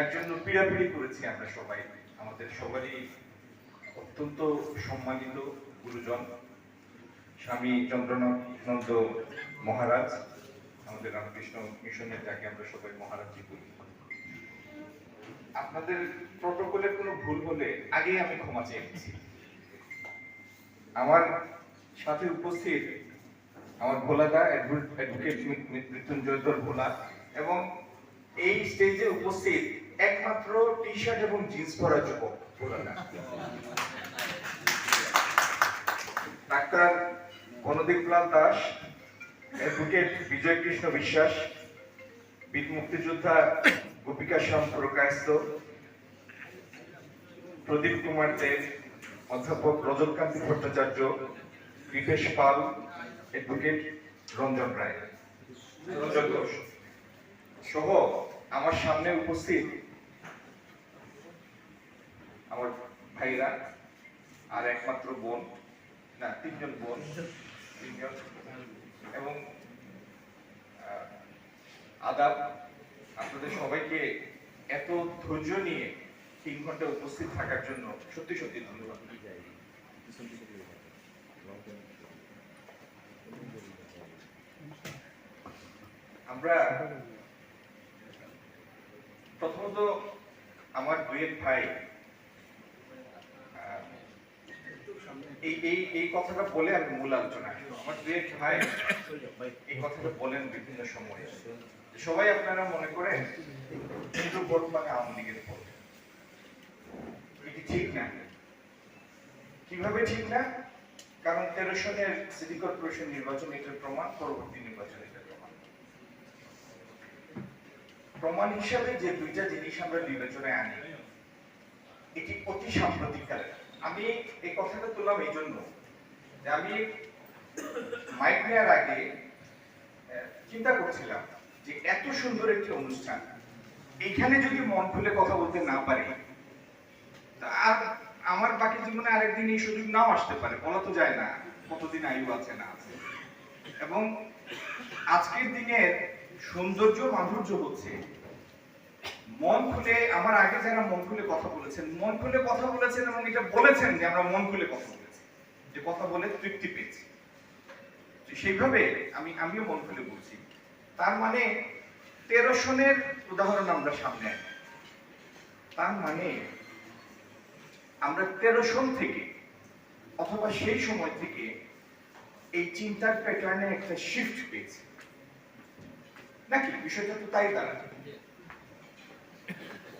যার জন্য পীড়াপিড়ি করেছি আমরা সবাই। আমাদের সবারই অত্যন্ত সম্মানিত গুরুজন, স্বামী চন্দ্রনাথ নন্দ মহারাজ, আমাদের রামকৃষ্ণ মিশনের যাকে আমরা সবাই মহারাজজি বলি। আপনাদের প্রটোকলের কোনো ভুল হলে আগেই আমি ক্ষমা চেয়ে নিচ্ছি। আমার সাথে উপস্থিত আমার ভোলাদা অ্যাডভোকেট মৃত্যুঞ্জয় ভোলা এবং এই স্টেজে উপস্থিত একমাত্র টি শার্ট এবং জিন্স পরা যুবক ডাক্তার গণদীপ লাল দাস অ্যাডভোকেট বিজয় কৃষ্ণ বিশ্বাস বীর মুক্তিযোদ্ধা গোপিকা শ্যাম প্রকাশিত প্রদীপ কুমার দেব অধ্যাপক রজতকান্তি ভট্টাচার্য কৃপেশ পাল অ্যাডভোকেট রঞ্জন রায়। রঞ্জন ঘোষ। সহ আমার সামনে উপস্থিত আমার ভাইরা আর একমাত্র বোন, না, তিনজন বোন। তিনজন। এবং আদাব, আপনাদের সবাইকে এত ধৈর্য নিয়ে তিন ঘণ্টা উপস্থিত থাকার জন্য সত্যি সত্যি ধন্যবাদ। আমরা প্রথমত আমার দুয়ের ভাই এই এই এই কথাটা বলে আমি মূল আলোচনা। আমার দুয়ের ভাই এই কথাটা বলেন বিভিন্ন সময়ে। সবাই আপনারা মনে করেন হিন্দু ভোট মানে আওয়ামী লীগের ভোট। এটি ঠিক না? কীভাবে ঠিক না? কারণ তেরো সনের সিটি কর্পোরেশন নির্বাচন এটার প্রমাণ, পরবর্তী নির্বাচন এটার প্রমাণ। প্রমাণ হিসাবে যে দুইটা জিনিস আমরা বিবেচনায় আনি, এটি অতি সাম্প্রতিক সাম্প্রতিককালের। আমি এই কথাটা তুললাম এই জন্য আমি মাইক নেওয়ার আগে চিন্তা করছিলাম যে এত সুন্দর একটি অনুষ্ঠান। এখানে যদি মন খুলে কথা বলতে না পারি আর আমার বাকি জীবনে আরেকদিন এই সুযোগ নাও আসতে পারে। বলা তো যায় না, কতদিন আয়ু আছে, না আছে। এবং আজকের দিনের সৌন্দর্য মাধুর্য হচ্ছে মন খুলে, আমার আগে যারা মন খুলে কথা বলেছেন, মন খুলে কথা বলেছেন এবং এটা বলেছেন যে আমরা মন খুলে কথা বলেছি, যে কথা বলে তৃপ্তি পেয়েছি। সেইভাবে আমি, আমিও মন খুলে বলছি। তার মানে তেরো সনের উদাহরণ আমরা সামনে আনি। তার মানে আমরা তেরো সন থেকে অথবা সেই সময় থেকে এই চিন্তার প্যাটার্নে একটা শিফট পেয়েছি। নাকি? বিষয়টা তো তাই দাঁড়ায়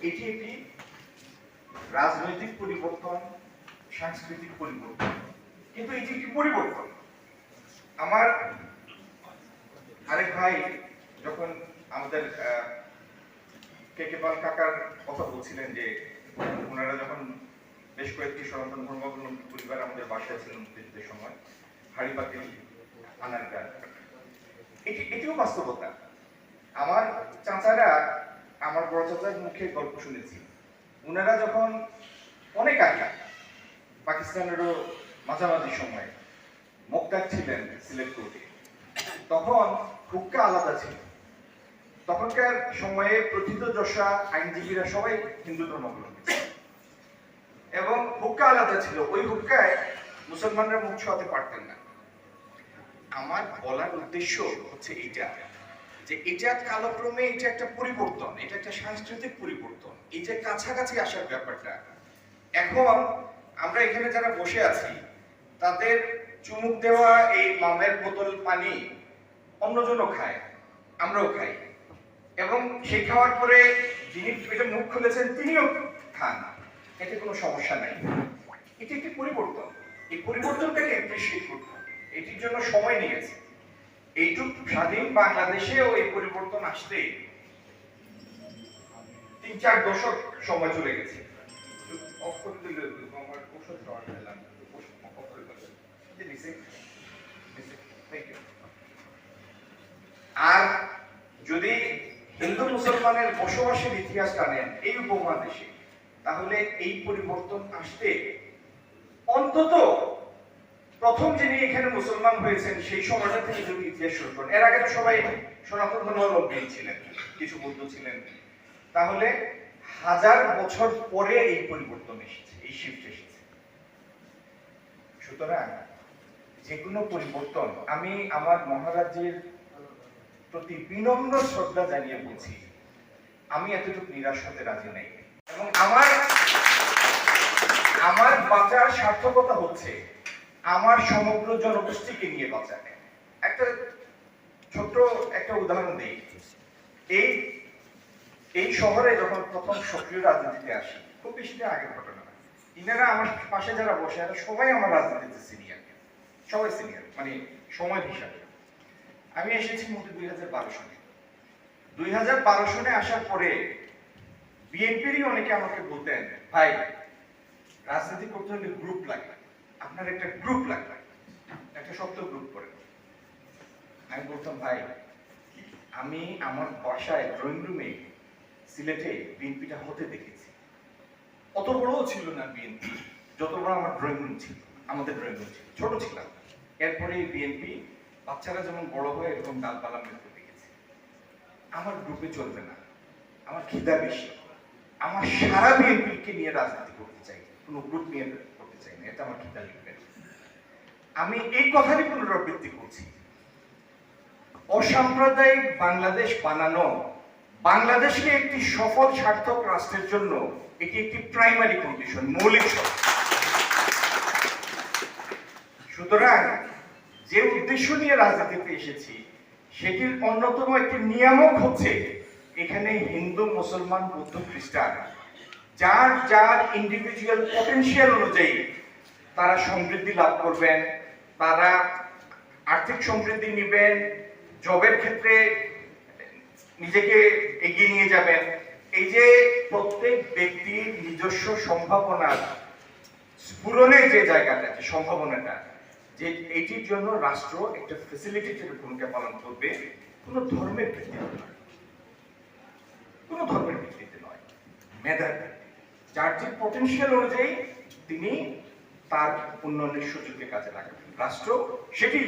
এটি একটি রাজনৈতিক পরিবর্তন সাংস্কৃতিক পরিবর্তন। কিন্তু এটি একটি পরিবর্তন। আমার আরেক ভাই যখন আমাদের আহ, কে কে পাল কাকার কথা বলছিলেন যে ওনারা যখন বেশ কয়েকটি সনাতন ধর্মাবলম্বী পরিবার আমাদের বাসায় ছিলেন মুক্তিযুদ্ধের সময় হাড়ি পাতিল আনার গান। এটি এটিও বাস্তবতা। আমার চাচারা আমার বড় চাচার মুখে গল্প শুনেছি। ওনারা যখন অনেক আগে পাকিস্তানেরও মাঝামাঝি সময় মোক্তার ছিলেন সিলেক্ট কোর্টে, তখন হুক্কা আলাদা ছিল। তখনকার সময়ে প্রথিত যশা আইনজীবীরা সবাই হিন্দু ধর্মাবলম্বী। এবং হুক্কা আলাদা ছিল। ওই হুক্কায় মুসলমানরা মুখ ছোঁয়াতে পারতেন না। আমার বলার উদ্দেশ্য হচ্ছে এইটা। যে এটা কালক্রমে এটা একটা পরিবর্তন, এটা একটা সাংস্কৃতিক পরিবর্তন। এই যে কাছাকাছি আসার ব্যাপারটা, এখন আমরা এখানে যারা বসে আছি, তাদের চুমুক দেওয়া এই মামের বোতল পানি অন্যজনও খায়, আমরাও খাই। এবং সেই খাওয়ার পরে যিনি পেটে মুখ খুলেছেন, তিনিও খান। এতে কোনো সমস্যা নাই। এটি একটি পরিবর্তন। এই পরিবর্তনটাকে অ্যাপ্রিসিয়েট করতে এটির জন্য সময় নিয়েছে। এইটুক স্বাধীন বাংলাদেশেও এই পরিবর্তন আসতে তিন চার দশক সময় চলে গেছে। আর যদি হিন্দু মুসলমানের বসবাসের ইতিহাস টানেন এই উপমহাদেশে, তাহলে এই পরিবর্তন আসতে অন্তত প্রথম যিনি এখানে মুসলমান হয়েছেন, সেই সময়টা থেকে যদি ইতিহাস শুরু করেন। এর আগে তো সবাই সনাতন ধর্মাবলম্বী ছিলেন, কিছু বৌদ্ধ ছিলেন। তাহলে হাজার বছর পরে এই পরিবর্তন এসেছে, এই শিফট এসেছে। সুতরাং যে কোনো পরিবর্তন, আমি আমার মহারাজের প্রতি বিনম্র শ্রদ্ধা জানিয়ে বলছি, আমি এতটুকু নিরাশ হতে রাজি নাই। এবং আমার আমার বাঁচার সার্থকতা হচ্ছে আমার সমগ্র জনগোষ্ঠীকে নিয়ে বাঁচা একটা ছোট্ট একটা উদাহরণ দিই। এই এই শহরে যখন প্রথম সক্রিয় রাজনীতিতে আসি, খুব বেশি আগের ঘটনা। ইনারা আমার পাশে যারা বসে এরা সবাই আমার রাজনীতিতে সিনিয়র সবাই সিনিয়র মানে সময় হিসাবে। আমি এসেছি মোটে দুই হাজার বারো সনে দুই হাজার বারো সনে আসার পরে বিএনপিরই অনেকে আমাকে বলতেন, ভাই, রাজনীতি করতে হলে গ্রুপ লাগবে আপনার একটা গ্রুপ লাগবে। একটা শক্ত গ্রুপ করে। আমি বলতাম, ভাই, আমি আমার বাসায় ড্রয়িং রুমে সিলেটে বিএনপিটা হতে দেখেছি। অত বড়ও ছিল না বিএনপি। যত বড় আমার ড্রয়িং রুম ছিল, আমাদের ড্রয়িং রুম ছিল। ছোট ছিলাম। এরপরে বিএনপি বাচ্চারা যেমন বড় হয়ে এরকম ডালপালা মেলতে দেখেছি। আমার গ্রুপে চলবে না। আমার খিদা বেশি। আমার সারা বিএনপিকে নিয়ে রাজনীতি করতে চাই। কোনো গ্রুপ নিয়ে চাই না, এটা আমার লিখবে আমি এই কথারই পুনরাবৃত্তি করছি। অসাম্প্রদায়িক বাংলাদেশ বানানো, বাংলাদেশকে একটি সফল সার্থক রাষ্ট্রের জন্য এটি একটি প্রাইমারি কন্ডিশন মৌলিক সুতরাং যে উদ্দেশ্য নিয়ে রাজনীতিতে এসেছি, সেটির অন্যতম একটি নিয়ামক হচ্ছে এখানে হিন্দু, মুসলমান, বৌদ্ধ, খ্রিস্টান যার যার ইন্ডিভিজুয়াল পটেনশিয়াল অনুযায়ী তারা সমৃদ্ধি লাভ করবেন, তারা আর্থিক সমৃদ্ধি নেবেন, জবের ক্ষেত্রে নিজেকে এগিয়ে নিয়ে যাবেন। এই যে প্রত্যেক ব্যক্তির নিজস্ব সম্ভাবনার স্ফুরণের যে জায়গাটা যে সম্ভাবনাটা, যে এটির জন্য রাষ্ট্র একটা ফেসিলিটি ফেসিলিটেটের ভূমিকা পালন করবে, কোনো ধর্মের ভিত্তিতে নয়। কোনো ধর্মের ভিত্তিতে নয়। মেধার যার যে পটেনশিয়াল অনুযায়ী তিনি তার উন্নয়নের সুযোগকে কাজে লাগাবেন। রাষ্ট্র সেটি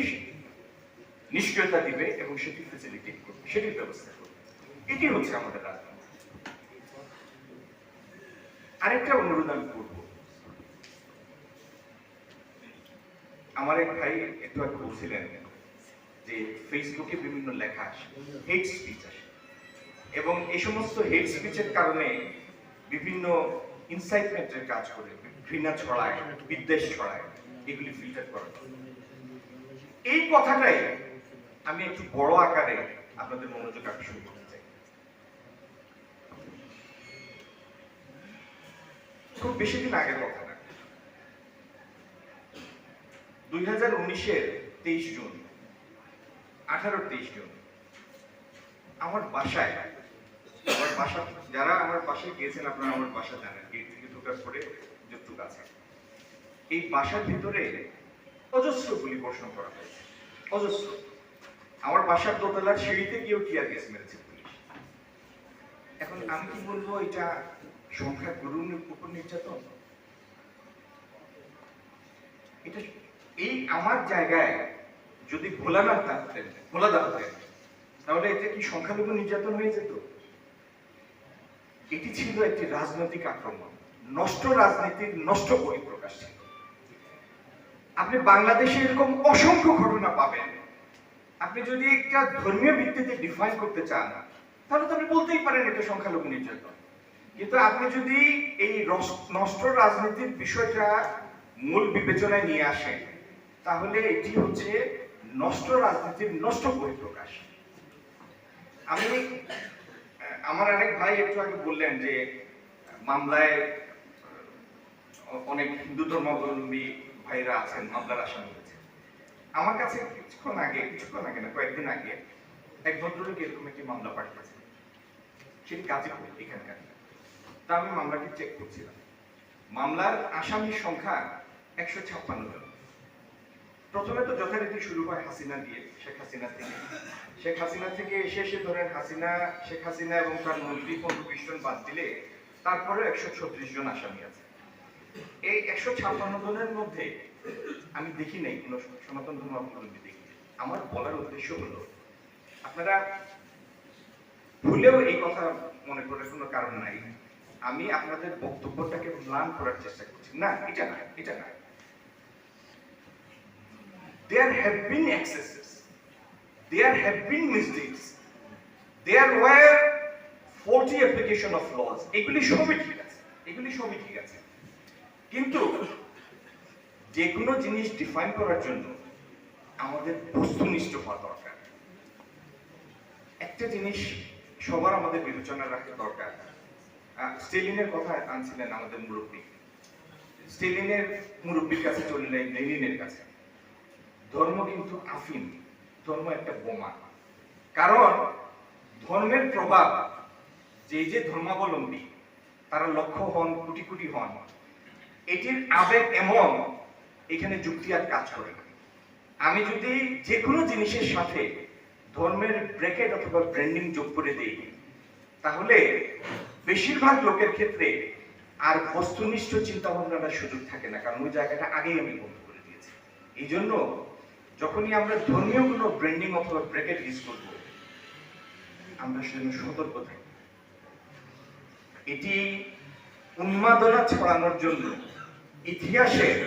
নিষ্ক্রিয়তা দিবে এবং সেটি ফেসিলিটেট করবে, সেটির ব্যবস্থা করবে। এটি হচ্ছে আমাদের রাজনীতি। আরেকটা অনুরোধ আমি করব। আমার এক ভাই একটু আগে বলছিলেন যে ফেসবুকে বিভিন্ন লেখা আসে হেড স্পিচ আসে। এবং এই সমস্ত হেট স্পিচের কারণে বিভিন্ন ইনসাইটমেন্টের কাজ করে, ঘৃণা ছড়ায়, বিদ্বেষ ছড়ায়, এগুলি ফিল্টার করা। এই কথাটাই আমি একটু বড় আকারে আপনাদের মনোযোগ আকর্ষণ করতে চাই। খুব বেশি দিন আগের কথা না। দুই হাজার উনিশের তেইশ জুন আঠারো তেইশ জুন, আমার বাসায়, আমার বাসা যারা আমার বাসায় গিয়েছেন, আপনারা আমার বাসা জানেন। গেট থেকে ঢোকার পরে যতটুক আছে। এই বাসার ভিতরে অজস্র গুলি বর্ষণ করা হয়েছে। অজস্র। আমার বাসার দোতলার সিঁড়িতে গিয়েও টিয়ার গ্যাস মেরেছে পুলিশ। এখন আমি কি বলব, এটা সংখ্যা গুরুর উপর নির্যাতন? এটা এই আমার জায়গায় যদি ভোলানাথ থাকতেন, ভোলা থাকতেন তাহলে এটা কি সংখ্যালঘু নির্যাতন হয়ে যেত এটি ছিল একটি রাজনৈতিক আক্রমণ। নষ্ট রাজনীতির নষ্ট পরিপ্রকাশ ছিল। আপনি বাংলাদেশে এরকম অসংখ্য ঘটনা পাবেন। আপনি যদি একটা ধর্মীয় ভিত্তিতে ডিফাইন করতে চান, তাহলে তো আপনি বলতেই পারেন এটা সংখ্যালঘু নির্যাতন। কিন্তু আপনি যদি এই নষ্ট রাজনীতির বিষয়টা মূল বিবেচনায় নিয়ে আসেন, তাহলে এটি হচ্ছে নষ্ট রাজনীতির নষ্ট পরিপ্রকাশ। আমি আমার আরেক ভাই একটু আগে বললেন যে, মামলায় অনেক হিন্দু ধর্মাবলম্বী ভাইরা আছেন, মামলার আসামি হয়েছে আমার কাছে কিছুক্ষণ আগে কিছুক্ষণ আগে না, কয়েকদিন আগে এক ভদ্রলোক এরকম একটি মামলা পাঠিয়েছে সেটি গাজীপুর, এখানকার। তা আমি মামলাটি চেক করছিলাম। মামলার আসামির সংখ্যা একশো ছাপ্পান্ন জন। প্রথমে তো যথারীতি শুরু হয় হাসিনা দিয়ে, শেখ হাসিনা থেকে। শেখ হাসিনা থেকে এসে সে ধরেন হাসিনা, শেখ হাসিনা এবং তার মন্ত্রী পনেরো বিশ জন বাদ দিলে তারপরে একশো ছত্রিশ জন আসামি আছে। এই একশো ছাপ্পান্ন জনের মধ্যে আমি দেখি নাই, কোনো সনাতন ধর্মাবলম্বী দেখি আমার বলার উদ্দেশ্য হলো, আপনারা ভুলেও এই কথা মনে করার কোনো কারণ নাই। আমি আপনাদের বক্তব্যটাকে ম্লান করার চেষ্টা করছি। না, এটা না এটা না। There have been excesses. There have been misdeeds. There were faulty application of laws. এগুলি সবই ঠিক আছে। এগুলি সবই ঠিক আছে। কিন্তু যে কোনো জিনিস ডিফাইন করার জন্য আমাদের বস্তুনিষ্ঠ হওয়া দরকার। একটা জিনিস সবার আমাদের বিবেচনা রাখা দরকার। স্টেলিনের কথা আনছিলেন আমাদের মুরব্বী। স্টেলিনের মুরব্বীর কাছে চললেন লেনিনের কাছে। ধর্ম কিন্তু আফিম, ধর্ম একটা বোমা। কারণ ধর্মের প্রভাব যে যে ধর্মাবলম্বী, তারা লক্ষ হন, কোটি কোটি হন, এটির আবেগ এমন, এখানে যুক্তি আর কাজ করে আমি যদি যে কোনো জিনিসের সাথে ধর্মের ব্রেকেট অথবা ব্র্যান্ডিং যোগ করে দিই, তাহলে বেশিরভাগ লোকের ক্ষেত্রে আর বস্তুনিষ্ঠ চিন্তা ভাবনার সুযোগ থাকে না, কারণ ওই জায়গাটা আগেই আমি বন্ধ করে দিয়েছি। এই জন্য যখনই আমরা ধর্মীয় কোনো ব্র্যান্ডিং অথবা ব্রেকেট ইউজ করব, আমরা সেজন্য সতর্ক থাকি এটি উন্মাদনা ছড়ানোর জন্য ইতিহাসের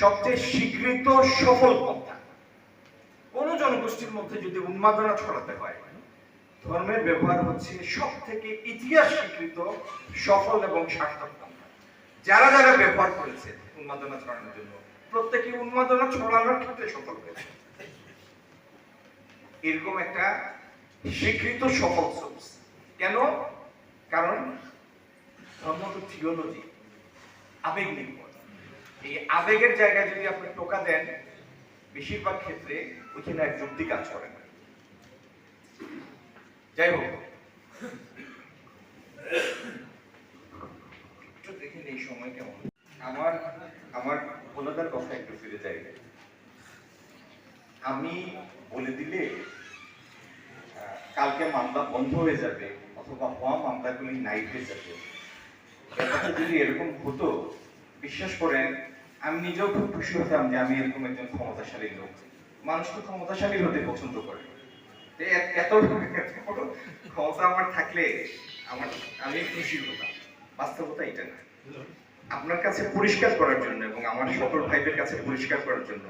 সবচেয়ে স্বীকৃত সফল পন্থা। কোন জনগোষ্ঠীর মধ্যে যদি উন্মাদনা ছড়াতে হয়, ধর্মের ব্যবহার হচ্ছে সব থেকে ইতিহাস স্বীকৃত, সফল এবং সার্থক পন্থা। যারা যারা ব্যবহার করেছে উন্মাদনা ছড়ানোর জন্য প্রত্যেকে উন্মাদনা ছড়ানোর ক্ষেত্রে সফল হয়েছে। এরকম একটা স্বীকৃত সফল সোর্স কেন? কারণ ধর্ম তো থিওলজি আবেগ নির্ভর এই আবেগের জায়গায় যদি আপনি টোকা দেন, বেশিরভাগ ক্ষেত্রে ওইখানে এক যুক্তি কাজ করে না। যাই হোক। একটু দেখেন এই সময় কেমন। আমার আমার ভোলাদার কথা একটু ফিরে যাই। আমি বলে দিলে কালকে মামলা বন্ধ হয়ে যাবে অথবা হওয়া মামলাগুলি নাই হয়ে যাবে। ব্যাপারটা যদি এরকম হতো, বিশ্বাস করেন, আমি নিজেও খুব খুশি হতাম যে আমি এরকম একজন ক্ষমতাশালী লোক। মানুষ তো ক্ষমতাশালী হতে পছন্দ করে। এত ক্ষমতা আমার থাকলে আমার, আমি খুশি হতাম। বাস্তবতা এটা না। আপনার কাছে পরিষ্কার করার জন্য এবং আমার সকল ভাইদের কাছে পরিষ্কার করার জন্য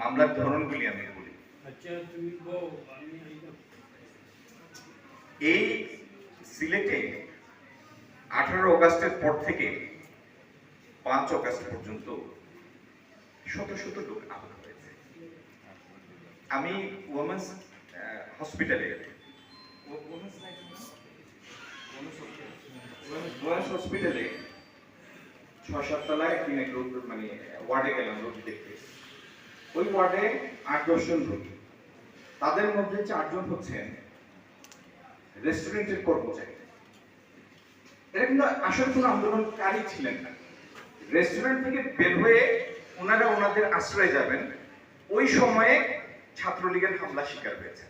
মামলার ধরনগুলি আমি বলি। এই সিলেটে আঠারো অগাস্টের পর থেকে পাঁচ অগাস্ট পর্যন্ত শত শত লোক আহত হয়েছে। আমি ওমেন্স হসপিটালে ওমেন্স হসপিটালে ছয় সাত তলায় একদিন এক রোগ মানে ওয়ার্ডে গেলাম রোগী দেখতে। ওই ওয়ার্ডে আট দশজন রোগী তাদের মধ্যে চারজন হচ্ছেন রেস্টুরেন্টের কর্মচারী। এরা কিন্তু আসল কোনো আন্দোলনকারী ছিলেন না। রেস্টুরেন্ট থেকে বের হয়ে ওনারা ওনাদের আশ্রয়ে যাবেন। ওই সময়ে ছাত্রলীগের হামলা শিকার হয়েছে।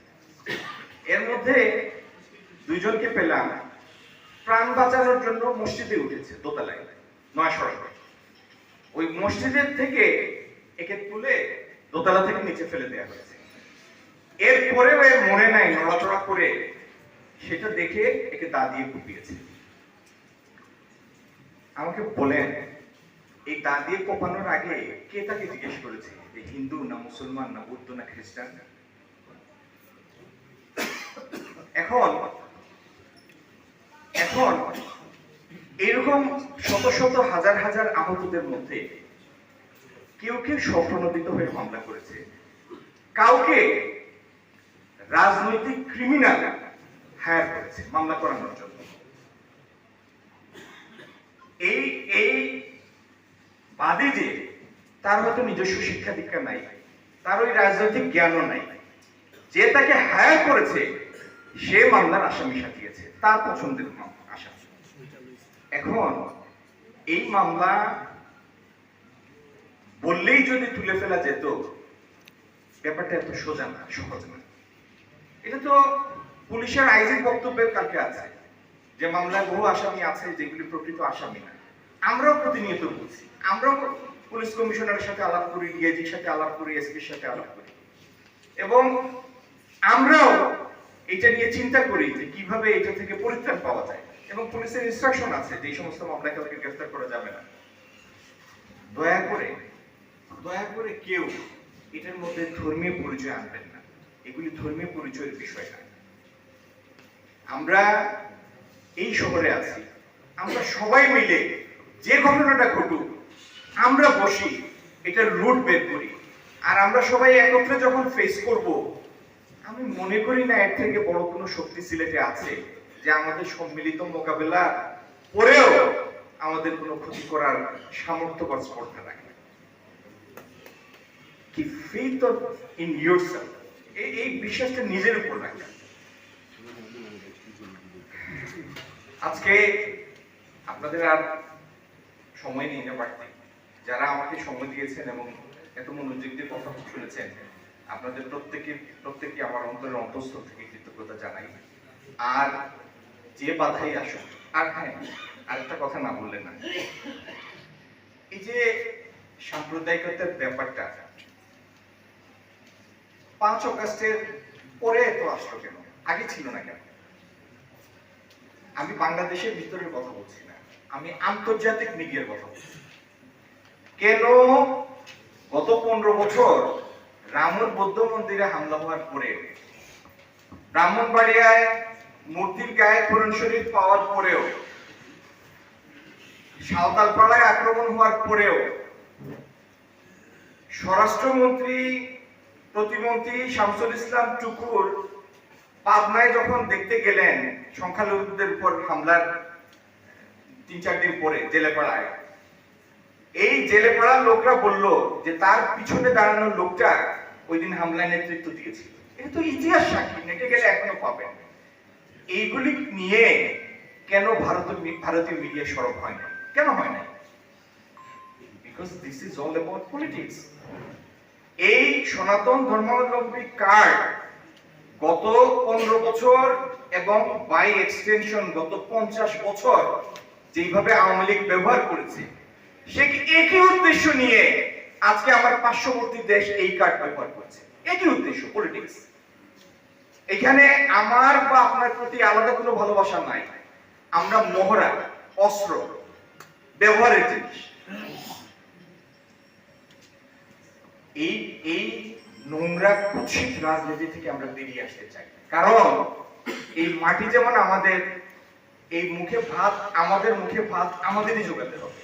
এর মধ্যে দুইজনকে পেলাম। প্রাণ বাঁচানোর জন্য মসজিদে উঠেছে দোতলায়। নয় সড়ক ওই মসজিদের থেকে একে তুলে দোতলা থেকে নিচে ফেলে দেওয়া হয়েছে। এরপরেও এর মনে নাই, নড়াচড়া করে সেটা দেখে একে দা দিয়ে কুপিয়েছে। আমাকে বলেন, এই দা দিয়ে কোপানোর আগে কে তাকে জিজ্ঞেস করেছে? যে হিন্দু না মুসলমান না বৌদ্ধ না খ্রিস্টান? এখন এখন এরকম শত শত হাজার হাজার আহতদের মধ্যে কেউ কেউ স্বপ্নদিত হয়ে মামলা করেছে। কাউকে রাজনৈতিক ক্রিমিনাল হায়ার করেছে মামলা করানোর জন্য। এই এই বাদে যে, তার হয়তো নিজস্ব শিক্ষা দীক্ষা নাই, তার ওই রাজনৈতিক জ্ঞানও নাই। যে তাকে হায়ার করেছে, সে মামলার আসামি সাজিয়েছে তার পছন্দের মামলা। এখন এই মামলা বললেই যদি তুলে ফেলা যেত, ব্যাপারটা এত সোজা না, সহজ না। এটা তো পুলিশের আইজির বক্তব্যের কালকে আছে, যে মামলায় বহু আসামি আছে, যেগুলি প্রকৃত আসামি না। আমরাও প্রতিনিয়ত বলছি, আমরাও পুলিশ কমিশনারের সাথে আলাপ করি, ডিআইজির সাথে আলাপ করি, এসপির সাথে আলাপ করি। এবং আমরাও এটা নিয়ে চিন্তা করি যে কীভাবে এটা থেকে পরিত্রাণ পাওয়া যায়। এবং পুলিশের ইনস্ট্রাকশন আছে যে সমস্ত মামলায় কাউকে গ্রেফতার করা যাবে না। দয়া করে দয়া করে কেউ এটার মধ্যে ধর্মীয় পরিচয় আনবেন না। এগুলি ধর্মীয় পরিচয়ের বিষয় না আমরা এই শহরে আছি। আমরা সবাই মিলে যে ঘটনাটা ঘটুক, আমরা বসি এটার রুট বের করি। আর আমরা সবাই একত্রে যখন ফেস করব, আমি মনে করি না এর থেকে বড় কোনো শক্তি সিলেটে আছে। যে আমাদের সম্মিলিত মোকাবেলা করেও আমাদের কোনো ক্ষতি করার সামর্থ্য বা স্পর্ধা রাখে কি ফেথ ইন এই বিশ্বাসটা নিজের উপর রাখা। আজকে আপনাদের আর সময় নিয়ে বাড়তে। যারা আমাকে সময় দিয়েছেন এবং এত মনোযোগ দিয়ে কথা শুনেছেন, আপনাদের প্রত্যেকে প্রত্যেকে আমার অন্তরের অন্তঃস্থল থেকে কৃতজ্ঞতা জানাই। আর যে বাধাই আসুক আর হ্যাঁ আরেকটা কথা না বললেন না। এই যে সাম্প্রদায়িকতার ব্যাপারটা, পাঁচ অগাস্টের পরে এত আসলো কেন? আগে ছিল না কেন? আমি বাংলাদেশের ভিতরের কথা বলছি না, আমি আন্তর্জাতিক মিডিয়ার কথা বলছি। কেন গত পনেরো বছর রামুর বৌদ্ধ মন্দিরে হামলা হওয়ার পরে, ব্রাহ্মণবাড়িয়ায় মূর্তির গায়ে কোরআন শরীফ পাওয়ার পরেও, সাঁওতালপাড়ায় আক্রমণ হওয়ার পরেও, স্বরাষ্ট্রমন্ত্রী, প্রতিমন্ত্রী শামসুল ইসলাম টুকুর পাবনায় যখন দেখতে গেলেন সংখ্যালঘুদের উপর হামলার তিন চার দিন পরে জেলেপাড়ায়, এই জেলেপাড়ার লোকরা বলল যে তার পিছনে দাঁড়ানো লোকটা ওই দিন হামলায় নেতৃত্ব দিয়েছিল। এটা তো ইতিহাস সাক্ষী, নেটে গেলে এখনও পাবেন। এইগুলি নিয়ে কেন ভারতের মি- ভারতীয় মিডিয়া সরব হয় না কেন হয় না because this is all about politics এই সনাতন ধর্মাবলম্বী কার্ড গত পনেরো বছর এবং বাই এক্সটেনশন গত পঞ্চাশ বছর যেইভাবে আওয়ামী লীগ ব্যবহার করেছে, সে একই উদ্দেশ্য নিয়ে আজকে আমার পার্শ্ববর্তী দেশ এই কার্ড ব্যবহার করছে? একই উদ্দেশ্য পলিটিক্স এখানে আমার বা আপনার প্রতি আলাদা কোনো ভালোবাসা নাই। আমরা মহড়া, অস্ত্র, ব্যবহারের জিনিস। এই এই নোংরা, কুৎসিত রাজনীতি থেকে আমরা বেরিয়ে আসতে চাই। কারণ এই মাটি যেমন আমাদের, এই মুখে ভাত, আমাদের মুখে ভাত আমাদেরই যোগাতে হবে।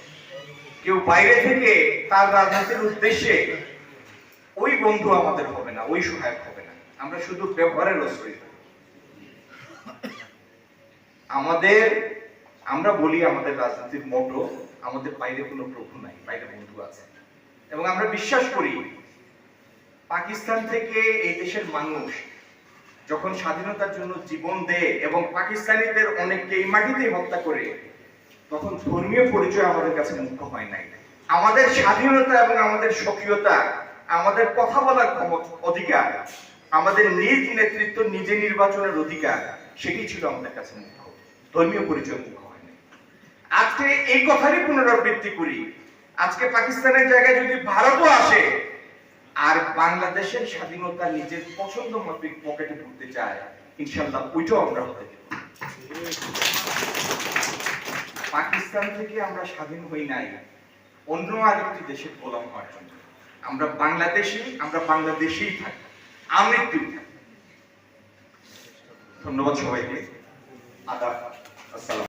কেউ বাইরে থেকে তার রাজনীতির উদ্দেশ্যে ওই বন্ধু আমাদের হবে না, ওই সহায়ক হবে। আমরা শুধু ব্যবহারের অস্ত্রই হব। আমাদের, আমরা বলি আমাদের রাজনীতির মোটো, আমাদের বাইরে কোনো প্রভু নাই, বাইরে বন্ধু আছে এবং আমরা বিশ্বাস করি, পাকিস্তান থেকে এই দেশের মানুষ যখন স্বাধীনতার জন্য জীবন দেয় এবং পাকিস্তানিদের অনেককে এই মাটিতেই হত্যা করে, তখন ধর্মীয় পরিচয় আমাদের কাছে মুখ্য হয় নাই আমাদের স্বাধীনতা এবং আমাদের স্বকীয়তা, আমাদের কথা বলার অধিকার আমাদের নিজ নেতৃত্ব নিজে নির্বাচনের অধিকার সেটি ছিল আমাদের কাছে মুখ্য। ধর্মীয় পরিচয় মুখ্য হয় নাই। আজকে এই কথারই পুনরাবৃত্তি করি। আজকে পাকিস্তানের জায়গায় যদি ভারতও আসে, আর বাংলাদেশের স্বাধীনতা নিজের পছন্দ মাফিক পকেটে ঢুকতে চায়, ইনশাল্লাহ ওইটাও আমরা হতে পাকিস্তান থেকে আমরা স্বাধীন হই নাই, অন্য আরেকটি দেশের গোলাম হওয়ার জন্য। আমরা বাংলাদেশি, আমরা বাংলাদেশেই থাকি। আমৃত্যু ধন্যবাদ সবাইকে। আদাব। আসসালাম।